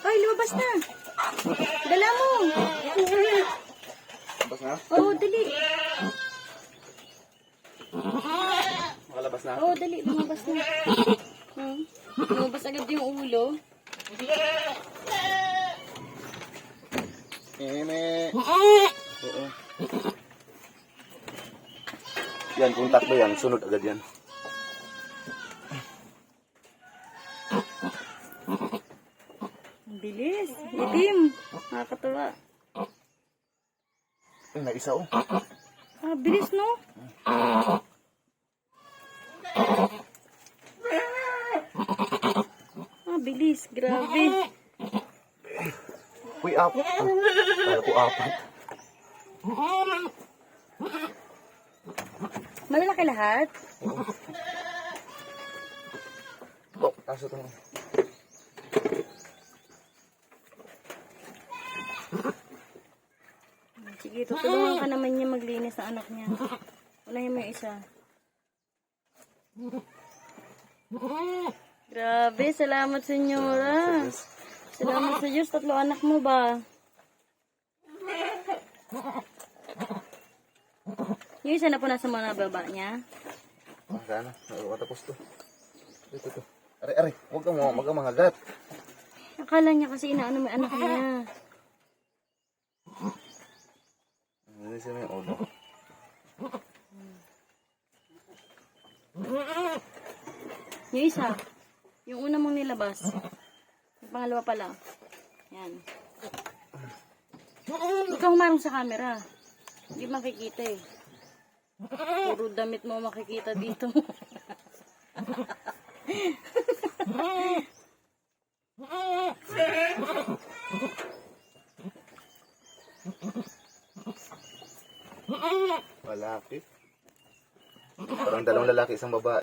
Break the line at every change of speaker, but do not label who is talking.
Ay, lumabas na. Dala mo.
Labas na?
Oo, oh, dali.
Makalabas na?
Oo, oh, dali. Lumabas na. Hmm. Lumabas agad yung ulo.
Eme. Oo. Yan, kung tatlo yan, sunod agad yan.
Bilis. Itim. Nakakatawa.
Ay, na isa oh.
Ah, bilis, no? Ah, bilis. Grabe.
Uy, apat. Kaya ko apat.
Malalaki lahat.
Oh, taso ito.
Sige, tutulungan ka naman niya maglinis sa anak niya. Unahin mo yung isa. Grabe, salamat senyora. Salamat sa Diyos, tatlo anak mo ba? Yung isa na po nasa mga baba niya.
Ah, sana. Nakatapos to. Ito, ito. Are, are. Huwag ka mo, huwag ka mangagat.
Akala niya kasi inaano may anak niya.
Nalisin mo yung ulo.
Yung isa, yung una mong nilabas. Yung pangalawa pa lang. Yan. Ikaw humarang sa camera. Hindi makikita eh. Puro damit mo makikita dito.
Lalaki. Parang dalawang lalaki, isang babae.